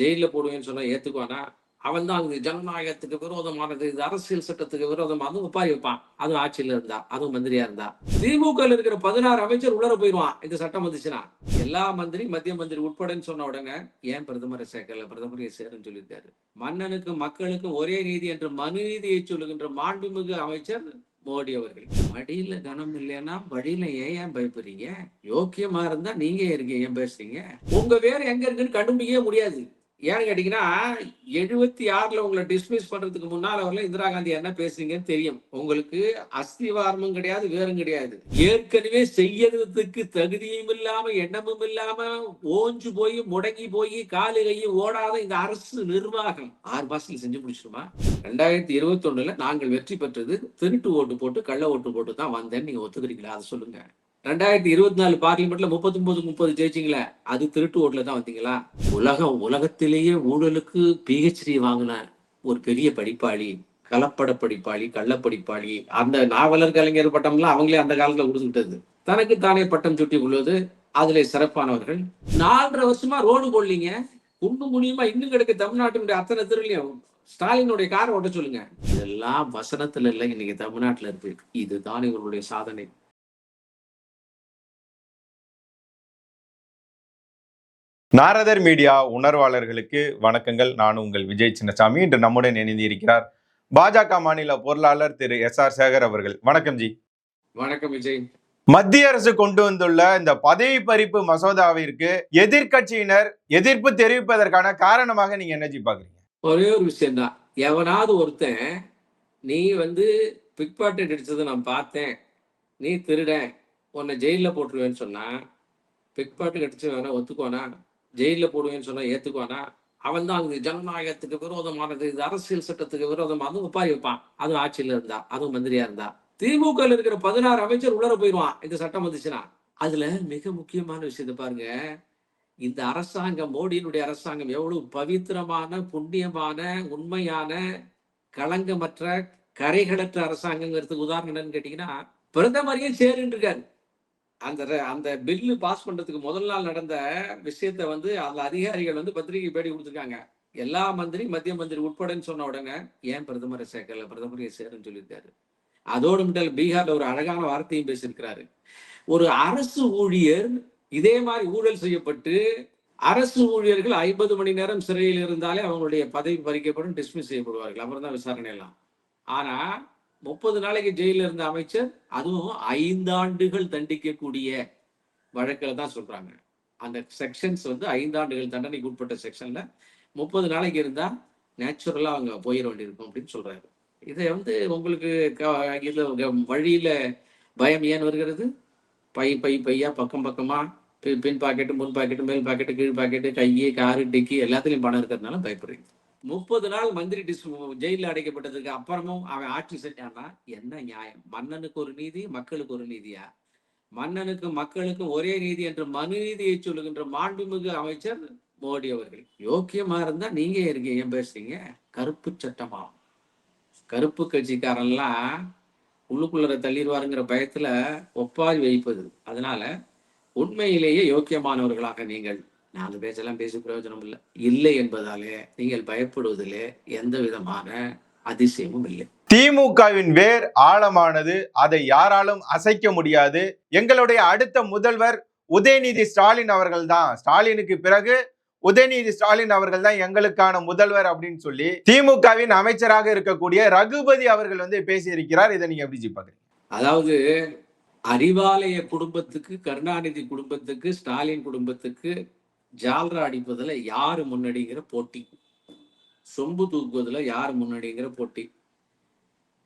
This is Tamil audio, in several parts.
ஜெயிலில் போடுவேன்னு சொன்னால் ஏற்றுக்குவானா அவன் தான் அது ஜனநாயகத்துக்கு விரோதமானது இது அரசியல் சட்டத்துக்கு விரோதமானது ஒப்பாரி வைப்பான். அதுவும் ஆட்சியில் இருந்தா அதுவும் மந்திரியா இருந்தா. திமுக இருக்கிற பதினாறு அமைச்சர் உலர போயிடுவான் இந்த சட்டம் வந்துச்சுன்னா. எல்லா மந்திரி மத்திய மந்திரி உட்படன்னு சொன்ன உடனே ஏன் பிரதமரை சேர்க்கல? பிரதமரை சேருன்னு சொல்லியிருக்காரு. மன்னனுக்கு மக்களுக்கும் ஒரே நீதி என்று மனு நீதியை சொல்லுகின்ற மாண்புமிகு அமைச்சர் மோடி அவர்கள். வழியில கனம் இல்லைன்னா வழியில ஏன் ஏன் பயப்படுறீங்க? யோக்கியமா இருந்தா நீங்க இருக்கீங்க? ஏன் பேசுறீங்க? உங்க வேற எங்க இருக்குன்னு கண்டுபிடிக்கவே முடியாது. ஏன்னு கேட்டீங்கன்னா எழுபத்தி ஆறுல உங்களை டிஸ்மிஸ் பண்றதுக்கு முன்னால வரல இந்திரா காந்தி என்ன பேசுறீங்கன்னு தெரியும். உங்களுக்கு அஸ்திவாரமும் கிடையாது வேறும் கிடையாது. ஏற்கனவே செய்யறதுக்கு தகுதியும் இல்லாம எண்ணமும் இல்லாம ஓஞ்சு போய் முடங்கி போய் காலு கையும் ஓடாத இந்த அரசு நிர்வாகம். ஆறு மாசத்துல செஞ்சு முடிச்சிருமா? ரெண்டாயிரத்தி இருபத்தி ஒண்ணுல நாங்கள் வெற்றி பெற்றது திருட்டு ஓட்டு போட்டு கள்ள ஓட்டு போட்டு தான் வந்தேன்னு நீங்க ஒத்துக்கிறீங்களா? அதை சொல்லுங்க. ரெண்டாயிரத்தி இருபத்தி நாலு பார்லிமெண்ட்ல முப்பத்தொன்பது முப்பது ஜெயிச்சிங்களே அது திருட்டு ஓட்டுல தான் வந்தீங்களா? உலகம் உலகத்திலேயே ஊழலுக்கு பிஹெச்டி வாங்கின ஒரு பெரிய படிப்பாளி கலப்பட படிப்பாளி கள்ளப்படிப்பாளி அந்த நாவலர் கலைஞர் பட்டம்லாம் அவங்களே அந்த காலத்துல கொடுத்துக்கிட்டது தனக்கு தானே பட்டம் சுட்டி உள்ளது அதுல சிறப்பானவர்கள். நாலரை வருஷமா ரோடு போடலீங்க குண்டு முடியுமா இன்னும் கிடக்கு தமிழ்நாட்டினுடைய அத்தனை தெருலையும் ஸ்டாலினுடைய காரை ஓட்ட சொல்லுங்க. இதெல்லாம் வசனத்துல இல்லை இன்னைக்கு தமிழ்நாட்டுல இருக்கு. இதுதான் இவருடைய சாதனை. நாரதர் மீடியா உணர்வாளர்களுக்கு வணக்கங்கள். நான் உங்கள் விஜய் சின்னசாமி. இன்று நம்முடன் இணைந்து இருக்கிறார் பாஜக மாநில பொருளாளர் திரு எஸ் ஆர் சேகர் அவர்கள். வணக்கம் ஜி. வணக்கம் விஜய். மத்திய அரசு கொண்டு வந்துள்ள இந்த பதவி பறிப்பு மசோதாவிற்கு எதிர்க்கட்சியினர் எதிர்ப்பு தெரிவிப்பதற்கான காரணமாக நீங்க என்ன ஜி பாக்குறீங்க? ஒரே ஒரு விஷயம் தான் எவனாவது ஒருத்தன் நீ வந்து பிக் பாக்கெட் அடிச்சதை நான் பார்த்தேன். நீ திருடன் உன்னை ஜெயிலில் போட்டுருவேன்னு சொன்னா பிக் பாக்கெட் அடிச்சு வேணா ஒத்துக்குவானா? ஜெயிலில் போடுவேன்னு சொன்னால் ஏற்றுக்குவானா அவன் தான் அது ஜனநாயகத்துக்கு விரோதமானது இது அரசியல் சட்டத்துக்கு விரோதமானது ஒப்பாரி வைப்பான். அதுவும் ஆட்சியில இருந்தா அதுவும் மந்திரியா இருந்தா. திமுக இருக்கிற பதினாறு அமைச்சர் உலர போயிடுவான் இந்த சட்டம் வந்துச்சுன்னா. அதுல மிக முக்கியமான விஷயத்தை பாருங்க. இந்த அரசாங்கம் மோடியினுடைய அரசாங்கம் எவ்வளவு பவித்திரமான புண்ணியமான உண்மையான களங்கமற்ற கரைகளற்ற அரசாங்கங்கிறதுக்கு உதாரணம் என்னன்னு கேட்டீங்கன்னா பிரதமரையே சேருன்னு இருக்காரு அந்த அந்த பில்லு பாஸ் பண்றதுக்கு முதல் நாள் நடந்த விஷயத்த வந்து அந்த அதிகாரிகள் வந்து பத்திரிகை பேடி கொடுத்துருக்காங்க. எல்லா மந்திரி மத்திய மந்திரி உட்படன்னு சொன்ன உடனே ஏன் பிரதமரை சேர்க்கல? பிரதமரை சேருன்னு சொல்லியிருக்காரு. அதோடு மட்டும் பீகார்ல ஒரு அழகான வார்த்தையும் பேசியிருக்கிறாரு. ஒரு அரசு ஊழியர் இதே மாதிரி ஊழல் செய்யப்பட்டு அரசு ஊழியர்கள் ஐம்பது மணி நேரம் சிறையில் இருந்தாலே அவங்களுடைய பதவி பறிக்கப்படும் டிஸ்மிஸ் செய்யப்படுவார்கள். அப்புறம் தான் விசாரணை எல்லாம் ஆனா முப்பது நாளைக்கு ஜெயில இருந்த அமைச்சர் அதுவும் ஐந்தாண்டுகள் தண்டிக்கக்கூடிய வழக்கில் தான் சொல்றாங்க. அந்த செக்ஷன்ஸ் வந்து ஐந்தாண்டுகள் தண்டனைக்கு உட்பட்ட செக்ஷன்ல முப்பது நாளைக்கு இருந்தா நேச்சுரலா அவங்க போயிட வேண்டியிருக்கும் அப்படின்னு சொல்றாரு. இதை வந்து உங்களுக்கு இது வழியில பயம் ஏன் வருகிறது? பை பை பையா பக்கம் பக்கமா பின் பாக்கெட்டு முன் பாக்கெட்டு மேல் பாக்கெட்டு கீழ் பாக்கெட்டு கையே காரு டிக்கி எல்லாத்துலயும் பணம் இருக்கிறதுனால பயப்படுறீங்க. முப்பது நாள் மந்திரி டிஸ் ஜெயிலில் அடைக்கப்பட்டதுக்கு அப்புறமும் அவன் ஆட்சி செஞ்சான்னா என்ன நியாயம்? மன்னனுக்கு ஒரு நீதி மக்களுக்கு ஒரு நீதியா? மன்னனுக்கும் மக்களுக்கும் ஒரே நீதி என்று மனு நீதியை சொல்லுகின்ற மாண்புமிகு அமைச்சர் மோடி அவர்கள். யோக்கியமா இருந்தா நீங்க இருக்கீங்க ஏன் பேசுறீங்க? கருப்பு சட்டமாகும் கருப்பு கட்சிக்காரன்லாம் உள்ளுக்குள்ளர தள்ளிடுவாருங்கிற பயத்துல ஒப்பாதி வைப்பது. அதனால உண்மையிலேயே யோக்கியமானவர்களாக நீங்கள் நாலு பேச்செல்லாம் பேசி பிரயோஜனம் இல்லை. இல்லை என்பதாலே நீங்கள் பயப்படுவதிலே எந்த விதமான அதிசயமும் இல்லை. திமுகவின் வேர் ஆழமானது அதை யாராலும் அசைக்க முடியாது. எங்களுடைய அடுத்த முதல்வர் உதயநிதி ஸ்டாலின் அவர்கள் தான் ஸ்டாலினுக்கு பிறகு உதயநிதி ஸ்டாலின் அவர்கள் தான் எங்களுக்கான முதல்வர் அப்படின்னு சொல்லி திமுகவின் அமைச்சராக இருக்கக்கூடிய ரகுபதி அவர்கள் வந்து பேசியிருக்கிறார். இதை நீங்க எப்படி பாக்குறீங்க அதாவது அறிவாலய குடும்பத்துக்கு கருணாநிதி குடும்பத்துக்கு ஸ்டாலின் குடும்பத்துக்கு ஜால்ரா அடிப்பதுல யாரு முன்னடிங்கிற போட்டி. சொம்பு தூக்குவதுல யார் முன்னாடிங்கிற போட்டி.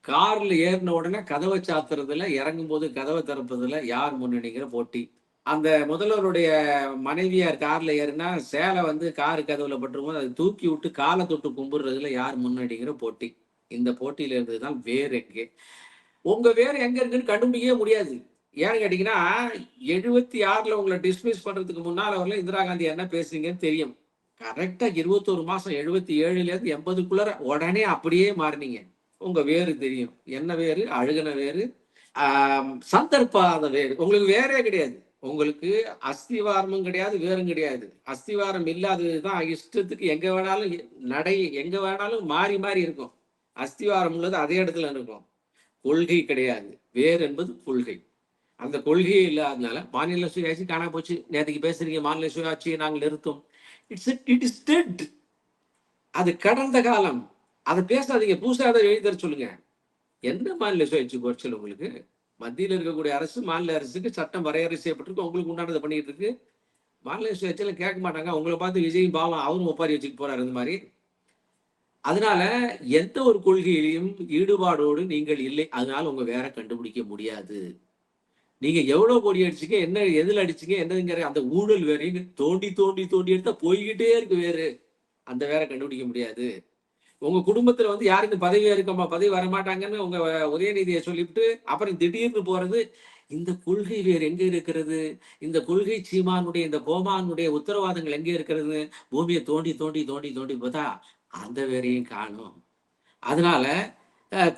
கார்ல ஏறின உடனே கதவை சாத்துறதுல இறங்கும் போது கதவை திறப்பதுல யார் முன்னணிங்கிற போட்டி. அந்த முதல்வருடைய மனைவியார் கார்ல ஏறினா சேலை வந்து காரு கதவுல பட்டுரும்போது அதை தூக்கி விட்டு காலை தொட்டு கும்பிடுறதுல யார் முன்னடிங்கிற போட்டி. இந்த போட்டியில இருந்ததுதான் வேர் எங்கே. உங்க வேர் எங்க இருக்குன்னு கண்டுபிடிக்கவே முடியாது. ஏன்னு கேட்டீங்கன்னா எழுபத்தி ஆறுல உங்களை டிஸ்மிஸ் பண்றதுக்கு முன்னால வரல இந்திரா காந்தி என்ன பேசுறீங்கன்னு தெரியும். கரெக்டா இருபத்தோரு மாசம் எழுபத்தி ஏழுல இருந்து எண்பதுக்குள்ள உடனே அப்படியே மாறினீங்க. உங்க வேறு தெரியும். என்ன வேறு? அழுகின வேறு. சந்தர்ப்பாத வேறு. உங்களுக்கு வேறே கிடையாது. உங்களுக்கு அஸ்திவாரமும் கிடையாது வேறும் கிடையாது. அஸ்திவாரம் இல்லாததுதான் இஷ்டத்துக்கு எங்க வேணாலும் நடை எங்க வேணாலும் மாறி மாறி இருக்கும். அஸ்திவாரம் உள்ளது அதே இடத்துல இருக்கும். கொள்கை கிடையாது. வேர் என்பது கொள்கை. அந்த கொள்கையே இல்லாதனால மாநில சுயாட்சி காணா போச்சு. நேற்றுக்கு பேசுறீங்க மாநில சுயாட்சியை நாங்கள் நிறுத்தோம். இட்ஸ் இட் இஸ் டெட் அது கடந்த காலம். அதை பேசாதீங்க. புதுசாக அதை எழுதி தர சொல்லுங்க. என்ன மாநில சுயாட்சி குறைச்சல் உங்களுக்கு? மத்தியில் இருக்கக்கூடிய அரசு மாநில அரசுக்கு சட்டம் வரையறை செய்யப்பட்டிருக்கு. உங்களுக்கு உண்டானதை பண்ணிட்டு இருக்கு. மாநில சுயாட்சியில் கேட்க மாட்டாங்க. உங்களை பார்த்து விஜய் பாவம் அவரும் ஒப்பாரி வச்சுட்டு போறாரு இந்த மாதிரி. அதனால எந்த ஒரு கொள்கையிலையும் ஈடுபாடோடு நீங்கள் இல்லை. அதனால உங்க வேற கண்டுபிடிக்க முடியாது. நீங்க எவ்வளவு கோடி அடிச்சீங்க என்ன எதுல அடிச்சீங்க என்னதுங்கிற அந்த ஊழல் வேறையும் தோண்டி தோண்டி தோண்டி எடுத்தா போய்கிட்டே இருக்கு வேறு. அந்த வேற கண்டுபிடிக்க முடியாது. உங்க குடும்பத்துல வந்து யாருக்கு பதவியா இருக்கமா பதவி வர மாட்டாங்கன்னு உங்க உதயநிதியை சொல்லிவிட்டு அப்புறம் திடீர்னு போறது இந்த கொள்கை வேறு எங்க இருக்கிறது? இந்த கொள்கை சீமானுடைய இந்த கோமானுடைய உத்தரவாதங்கள் எங்க இருக்கிறது? பூமியை தோண்டி தோண்டி தோண்டி தோண்டி பார்த்தா அந்த வேறையும் காணும். அதனால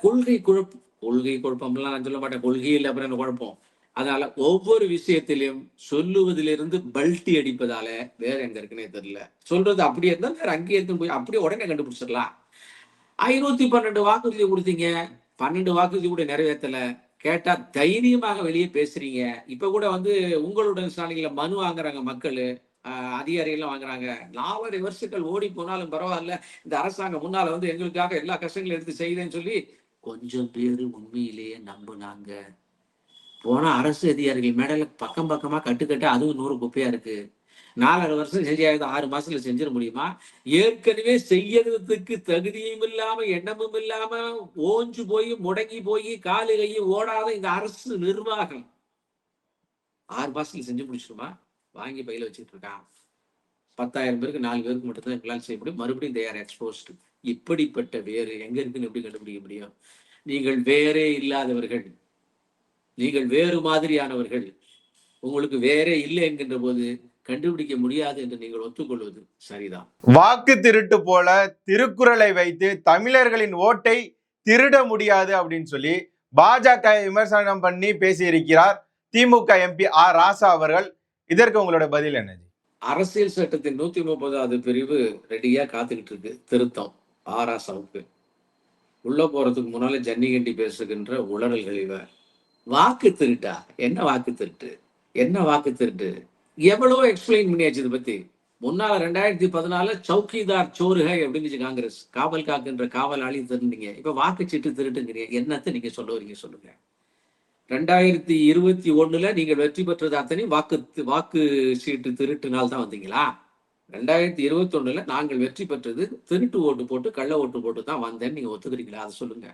கொள்கை குழப்பம் கொள்கை குழப்பம்லாம் நான் சொல்ல மாட்டேன். கொள்கையில் அப்புறம் என்ன குழப்பம். அதனால ஒவ்வொரு விஷயத்திலையும் சொல்லுவதிலிருந்து பல்ட்டி அடிப்பதால வேற எங்க இருக்குன்னே தெரியல. சொல்றது அப்படியே இருந்தா வேற அங்கேயே எடுத்துன்னு போய் அப்படியே உடனே கண்டுபிடிச்சிடலாம். ஐநூத்தி பன்னெண்டு வாக்குறுதி கொடுத்தீங்க. பன்னெண்டு வாக்குறுதி கூட நிறைவேற்றல. கேட்டா தைரியமாக வெளியே பேசுறீங்க. இப்ப கூட வந்து உங்களுடன் சாலையில மனு வாங்குறாங்க மக்கள். அதிகாரிகள்லாம் வாங்குறாங்க. நாலரை வருஷங்கள் ஓடி போனாலும் பரவாயில்ல. இந்த அரசாங்கம் முன்னால வந்து எங்களுக்காக எல்லா கஷ்டங்களும் எடுத்து செய்யுதுன்னு சொல்லி கொஞ்சம் பேரு உண்மையிலேயே நம்புனாங்க. போனா அரசு அதிகாரிகள் மேடையில பக்கம் பக்கமா கட்டுக்கட்டு அதுவும் நூறு குப்பையா இருக்கு. நாலரை வருஷம் செஞ்சாவது ஆறு மாசத்துல செஞ்சிட முடியுமா? ஏற்கனவே செய்யறதுக்கு தகுதியும் இல்லாம எண்ணமும் இல்லாம ஓஞ்சு போய் முடங்கி போய் காலு கையும் ஓடாத இந்த அரசு நிர்வாகம். ஆறு மாசத்துல செஞ்சு முடிச்சிருமா? வாங்கி பையில வச்சுட்டு இருக்கான் பத்தாயிரம் பேருக்கு நாலு பேருக்கு மட்டும் தான் எங்களால் செய்ய முடியும். மறுபடியும் தயார் எக்ஸ்போஸ்ட் இப்படிப்பட்ட வேறு எங்க இருக்குன்னு எப்படி கண்டுபிடிக்க முடியும்? நீங்கள் வேறே இல்லாதவர்கள். நீங்கள் வேறு மாதிரியானவர்கள். உங்களுக்கு வேறே இல்லை என்கின்ற போது கண்டுபிடிக்க முடியாது என்று நீங்கள் ஒத்துக்கொள்வது சரிதான். வாக்கு திருட்டு போல திருக்குறளை வைத்து தமிழர்களின் ஓட்டை திருட முடியாது அப்படின்னு சொல்லி பாஜக விமர்சனம் பண்ணி பேசியிருக்கிறார் திமுக எம்பி ஆர் ராசா அவர்கள். இதற்கு உங்களோட பதில் என்ன? ஜி? அரசியல் சட்டத்தின் நூத்தி முப்பதாவது பிரிவு ரெடியா காத்துக்கிட்டு இருக்கு. திருத்தம். ஆராசாவுக்கு உள்ள போறதுக்கு முன்னால ஜன்னிகண்டி பேசுகின்ற உளறல்கள் இவ வாக்கு திருட்டா? என்ன வாக்கு திருட்டு? என்ன வாக்கு திருட்டு? எவ்வளவோ எக்ஸ்பிளைன் பண்ணியாச்சு இதை பத்தி. முன்னால ரெண்டாயிரத்தி பதினால சௌக்கிதார் சோறுகை அப்படின்னு காங்கிரஸ் காவல் காக்கின்ற காவலாளி திருந்தீங்க. இப்ப வாக்குச்சீட்டு திருட்டுங்கிறீங்க. என்னத்தை நீங்க சொல்ல வரீங்க சொல்லுங்க. ரெண்டாயிரத்தி இருபத்தி ஒண்ணுல நீங்கள் வெற்றி பெற்றது அத்தனை வாக்கு வாக்கு சீட்டு திருட்டுனால் தான் வந்தீங்களா? ரெண்டாயிரத்தி இருபத்தி ஒண்ணுல நாங்கள் வெற்றி பெற்றது திருட்டு ஓட்டு போட்டு கள்ள ஓட்டு போட்டு தான் வந்தேன்னு நீங்க ஒத்துக்கிறீங்களா? அதை சொல்லுங்க.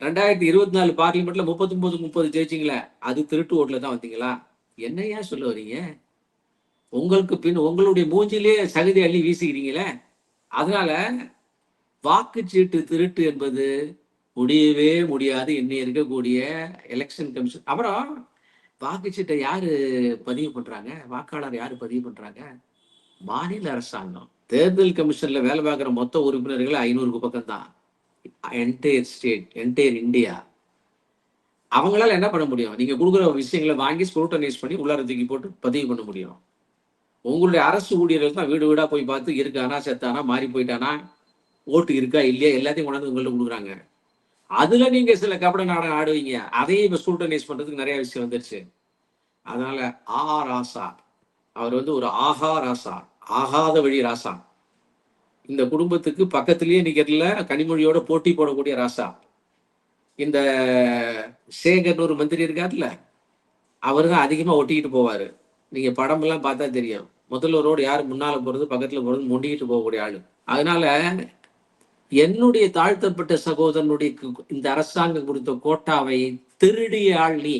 ரெண்டாயிரத்தி இருபத்தி நாலு பார்லிமெண்ட்ல முப்பத்தொன்பது முப்பது ஜெயிச்சிங்களே அது திருட்டு ஓட்டுல தான் வந்தீங்களா? என்னையா சொல்ல வரீங்க? உங்களுக்கு பின் உங்களுடைய மூஞ்சிலே சகதி அள்ளி வீசிக்கிறீங்களே? அதனால வாக்குச்சீட்டு திருட்டு என்பது முடியவே முடியாது. இன்னும் இருக்கக்கூடிய எலெக்ஷன் கமிஷன் அப்புறம் வாக்குச்சீட்டை யாரு பதிவு பண்றாங்க? வாக்காளர் யாரு பதிவு பண்றாங்க? மாநில அரசாங்கம். தேர்தல் கமிஷன்ல வேலை பார்க்குற மொத்த உறுப்பினர்கள் ஐநூறுக்கு பக்கம் தான் என்டையர் ஸ்டேட் என்டையர் இந்தியா அவங்களால என்ன பண்ண முடியும்? நீங்க கொடுக்குற விஷயங்களை வாங்கி ஸ்க்ரூட்டனைஸ் பண்ணி உள்ளார தூக்கி போட்டு பதிவு பண்ண முடியும். உங்களுடைய அரசு ஊழியர்கள் தான் வீடு வீடா போய் பார்த்து இருக்கானா செத்தானா மாறி போயிட்டானா ஓட்டு இருக்கா இல்லையா எல்லாத்தையும் கொண்டாந்து உங்கள்ட்ட கொடுக்குறாங்க. அதுல நீங்க சில கபட நாடகம் ஆடுவீங்க. அதையும் இப்ப ஸ்க்ரூட்டனைஸ் பண்றதுக்கு நிறைய விஷயம் வந்துருச்சு. அதனால ஆ ராசா அவர் வந்து ஒரு ஆஹா ராசா ஆகாத வழி ராசா இந்த குடும்பத்துக்கு பக்கத்திலேயே நிக்கிறதுல கனிமொழியோட போட்டி போடக்கூடிய ராசா. இந்த சேகர்னு ஒரு மந்திரி இருக்காருல்ல அவர் தான் அதிகமாக ஒட்டிக்கிட்டு போவார். நீங்கள் படமெல்லாம் பார்த்தா தெரியும். முதல்வரோடு யார் முன்னால் போகிறது பக்கத்தில் போகிறது முண்டிக்கிட்டு போகக்கூடிய ஆள். அதனால என்னுடைய தாழ்த்தப்பட்ட சகோதரனுடைய இந்த அரசாங்கம் கொடுத்த கோட்டாவை திருடிய ஆள் நீ.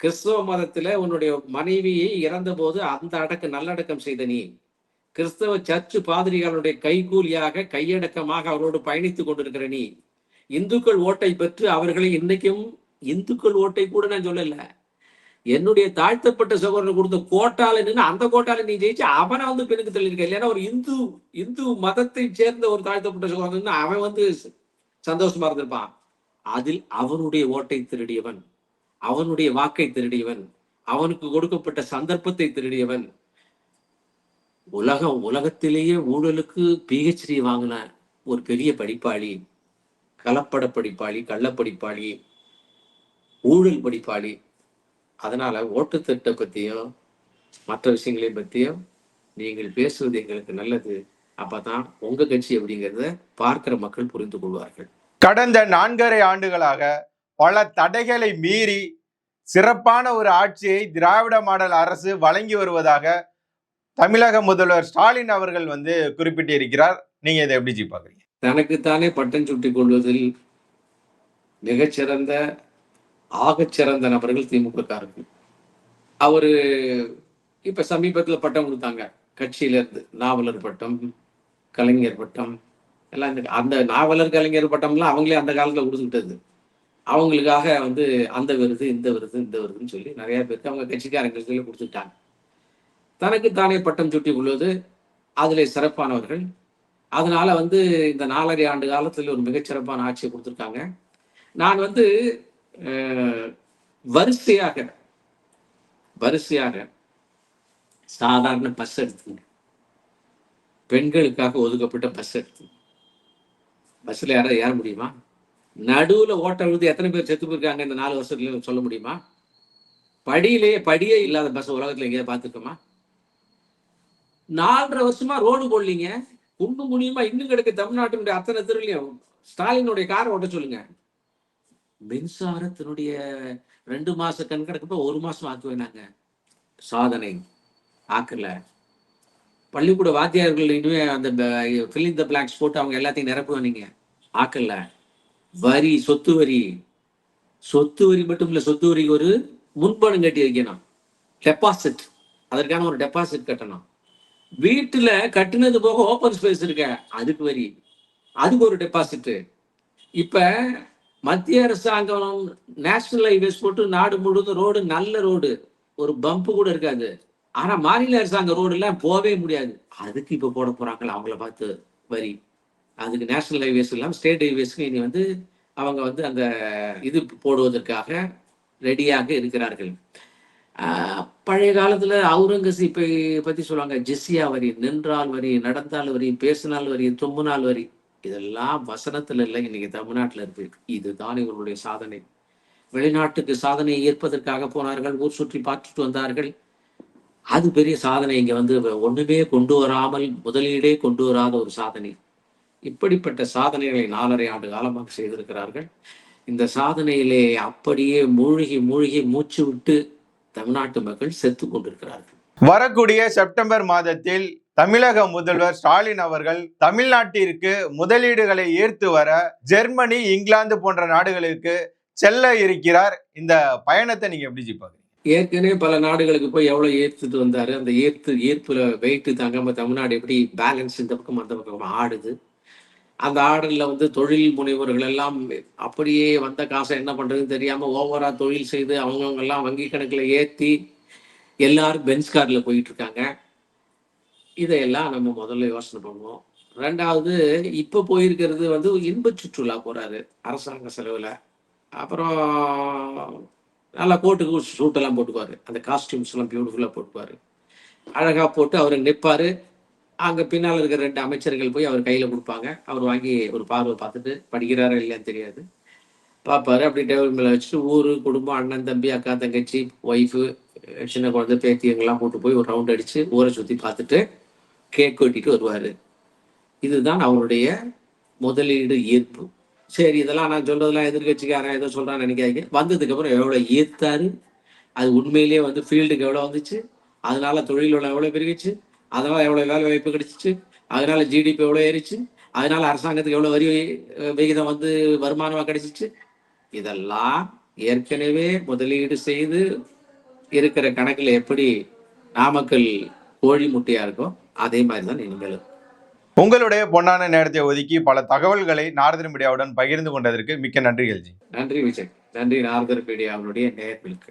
கிறிஸ்தவ மதத்தில் உன்னுடைய மனைவியை இறந்த போது அந்த அடக்க நல்லடக்கம் செய்த நீ. கிறிஸ்தவ சர்ச்சு பாதிரிகளுடைய கைகூலியாக கையடக்கமாக அவரோடு பயணித்துக் கொண்டிருக்கிற நீ இந்துக்கள் ஓட்டை பெற்று அவர்களை இன்னைக்கும் இந்துக்கள் ஓட்டை கூட நான் சொல்லல. என்னுடைய தாழ்த்தப்பட்ட சகோதரன் கொடுத்த கோட்டால நின்று அந்த கோட்டால நீ ஜெயிச்சு அவனை வந்து பெண்ணுக்கு தள்ளியிருக்க. இல்லைன்னா ஒரு இந்து இந்து மதத்தை சேர்ந்த ஒரு தாழ்த்தப்பட்ட சகோதரன் அவன் வந்து சந்தோஷமா இருந்திருப்பான். அதில் அவனுடைய ஓட்டை திருடியவன் அவனுடைய வாக்கை திருடியவன் அவனுக்கு கொடுக்கப்பட்ட சந்தர்ப்பத்தை திருடியவன் உலகம் உலகத்திலேயே ஊழலுக்கு பிஹெச்டி வாங்கின ஒரு பெரிய படிப்பாளி கலப்பட படிப்பாளி கள்ளப்படிப்பாளி ஊழல் படிப்பாளி. அதனால ஓட்டுத்திட்ட பத்தியும் மற்ற விஷயங்களை பத்தியும் நீங்கள் பேசுவது எங்களுக்கு நல்லது. அப்பதான் உங்க கட்சி அப்படிங்கிறத பார்க்கிற மக்கள் புரிந்து கொள்வார்கள். கடந்த நான்கரை ஆண்டுகளாக பல தடைகளை மீறி சிறப்பான ஒரு ஆட்சியை திராவிட மாடல் அரசு வழங்கி வருவதாக தமிழக முதல்வர் ஸ்டாலின் அவர்கள் வந்து குறிப்பிட்டிருக்கிறார். நீங்க இதை எப்படி ஜி பாக்குறீங்க தனக்குத்தானே பட்டம் சுட்டி கொள்வதில் மிகச்சிறந்த ஆகச்சிறந்த நபர்கள் திமுக காரர்கள் அவரு இப்ப சமீபத்துல பட்டம் கொடுத்தாங்க. கட்சியில இருந்து நாவலர் பட்டம் கலைஞர் பட்டம் எல்லாம் இந்த அந்த நாவலர் கலைஞர் பட்டம்லாம் அவங்களே அந்த காலத்துல கொடுத்துக்கிட்டது. அவங்களுக்காக வந்து அந்த விருது இந்த விருது இந்த விருதுன்னு சொல்லி நிறைய பேருக்கு அவங்க கட்சிக்காரங்களுக்கு கொடுத்துட்டாங்க தனக்கு தானே பட்டம் சுட்டி கொள்வது அதிலே சிறப்பானவர்கள். அதனால வந்து இந்த நாலரை ஆண்டு காலத்தில் ஒரு மிகச்சிறப்பான ஆட்சியை கொடுத்துருக்காங்க. நான் வந்து வரிசையாக வரிசையாக சாதாரண பஸ் எடுத்துங்க பெண்களுக்காக ஒதுக்கப்பட்ட பஸ் எடுத்து பஸ்ஸில் யாராவது ஏற முடியுமா? நடுவில் ஓட்ட விழுந்து எத்தனை பேர் செத்து போயிருக்காங்க இந்த நாலு வருஷத்துல சொல்ல முடியுமா? படியிலேயே படியே இல்லாத பஸ் உலகத்தில் எங்கேயாவது பார்த்துருக்கோமா? நாலரை வருஷமா ரோடு போடலீங்க. குண்டு முடியுமா இன்னும் கிடக்கு தமிழ்நாட்டினுடைய அத்தனை தெருலையும். ஸ்டாலினுடைய காரை ஓட்ட சொல்லுங்க. மின்சாரத்தினுடைய ரெண்டு மாச கண்கணக்கப்ப ஒரு மாசம் ஆக்குவேன் நாங்க. சாதனை. ஆக்கல. பள்ளிக்கூட வாத்தியார்கள் இனிமே அந்த ஃபில்லிங் த பிளாங்க்ஸ் போட்டு அவங்க எல்லாத்தையும் நிரப்புவேன் நீங்க. ஆக்கல. வரி சொத்து வரி. சொத்து வரி மட்டும் இல்ல சொத்து வரிக்கு ஒரு முன்பணம் கட்டி வைக்கணும் டெபாசிட் அதற்கான ஒரு டெபாசிட் கட்டணும். வீட்டுல கட்டுனது போக ஓப்பன் ஸ்பேஸ் இருக்க அதுக்கு வரி. அதுக்கு ஒரு டெபாசிட் இப்ப மத்திய அரசாங்கம் நேஷனல் ஹைவேஸ் போட்டு நாடு முழுவதும் ரோடு நல்ல ரோடு ஒரு பம்பு கூட இருக்காது. ஆனா மாநில அரசாங்க ரோடு எல்லாம் போகவே முடியாது. அதுக்கு இப்ப போட போறாங்களா அவங்கள பார்த்து வரி. அதுக்கு நேஷனல் ஹைவேஸ் இல்லாம ஸ்டேட் ஹைவேஸ்க்கு இனி வந்து அவங்க வந்து அந்த இது போடுவதற்காக ரெடியாக இருக்கிறார்கள். பழைய காலத்துல அவுரங்கசீப்பை பத்தி சொல்லுவாங்க. ஜிஸ்யா வரி நின்றால் வரி நடந்தால் வரி பேசினால் வரி தும்முனால் வரி. இதெல்லாம் வசனத்துல இல்லை. இன்னைக்கு தமிழ்நாட்டில் இருக்கு. இதுதான் இவர்களுடைய சாதனை. வெளிநாட்டுக்கு சாதனையை ஏற்பதற்காக போனார்கள். ஊர் சுற்றி பார்த்துட்டு வந்தார்கள். அது பெரிய சாதனை. இங்க வந்து ஒண்ணுமே கொண்டு வராமல் முதலீடே கொண்டு வராத ஒரு சாதனை. இப்படிப்பட்ட சாதனைகளை நாலரை ஆண்டு காலமாக செய்திருக்கிறார்கள். இந்த சாதனையிலே அப்படியே மூழ்கி மூழ்கி மூச்சு விட்டு தமிழ்நாட்டு மக்கள் செத்து கொண்டிருக்கிறார்கள். வரக்கூடிய செப்டம்பர் மாதத்தில் தமிழக முதல்வர் ஸ்டாலின் அவர்கள் தமிழ்நாட்டிற்கு முதலீடுகளை ஈர்த்து வர ஜெர்மனி இங்கிலாந்து போன்ற நாடுகளுக்கு செல்ல இருக்கிறார். இந்த பயணத்தை நீங்க எப்படி ஜி பாக்குறீங்க ஏற்கனவே பல நாடுகளுக்கு போய் எவ்வளவு ஈர்த்துட்டு வந்தாரு. அந்த ஈர்த்து ஈர்ப்புல வெயிட் தாங்காம தமிழ்நாடு எப்படி பேலன்ஸ் இந்த பக்கம் அந்த பக்கம் ஆடுது. அந்த ஆர்டரில் வந்து தொழில் முனைவர்கள் எல்லாம் அப்படியே வந்த காசை என்ன பண்ணுறதுன்னு தெரியாமல் ஓவராக தொழில் செய்து அவங்கவுங்கெல்லாம் வங்கி கணக்கில் ஏற்றி எல்லாரும் பென்ஸ் காரில் போயிட்டுருக்காங்க. இதையெல்லாம் நம்ம முதல்ல யோசனை பண்ணுவோம். ரெண்டாவது இப்போ போயிருக்கிறது வந்து இன்ப சுற்றுலா போகிறாரு அரசாங்க செலவில். அப்புறம் நல்லா கோட்டுக்கு சூட்டெல்லாம் போட்டுக்குவார். அந்த காஸ்டியூம்ஸ் எல்லாம் பியூட்டிஃபுல்லா அழகாக போட்டு அவர் நிற்பார் அங்க பின்னால் இருக்கிற ரெண்டு அமைச்சர்கள் போய் அவர் கையில கொடுப்பாங்க. அவர் வாங்கி ஒரு பார்வை பார்த்துட்டு படிக்கிறாரா இல்லையான்னு தெரியாது. பார்ப்பாரு. அப்படி டேபிள் மேல வச்சுட்டு ஊரு குடும்பம் அண்ணன் தம்பி அக்கா தங்கச்சி ஒய்ஃபு சின்ன குழந்தை பேத்தி எங்கெல்லாம் கூட்டு போய் ஒரு ரவுண்ட் அடிச்சு ஊரை சுத்தி பார்த்துட்டு கேக் வெட்டிட்டு வருவாரு. இதுதான் அவருடைய முதலீடு ஈர்ப்பு. சரி இதெல்லாம் நான் சொல்றதெல்லாம் எதிர்கட்சிக்காரன் ஏதோ சொல்றான்னு நினைக்காதீங்க. வந்ததுக்கு அப்புறம் எவ்வளவு ஈர்த்தாரு? அது உண்மையிலேயே வந்து ஃபீல்டுக்கு எவ்வளவு வந்துச்சு? அதனால தொழில் எவ்வளவு பெருகிச்சு? அதனால எவ்வளவு வேலை வாய்ப்பு கிடைச்சிச்சு? அதனால ஜிடிபி எவ்வளவு ஏறிச்சு? அதனால அரசாங்கத்துக்கு எவ்வளவு வரி விகிதம் வந்து வருமானமா கிடைச்சிச்சு? இதெல்லாம் ஏற்கனவே முதலீடு செய்து இருக்கிற கணக்குல எப்படி நாமக்கல் கோழி முட்டையா இருக்கோ அதே மாதிரி தான் இனிமேலும் உங்களுடைய பொன்னான நேரத்தை ஒதுக்கி பல தகவல்களை நாரதன் மீடியாவுடன் பகிர்ந்து கொண்டதற்கு மிக்க நன்றிகள் ஜி நன்றி விஜய். நன்றி நாரதர் பீடியாவுடைய நேர்களுக்கு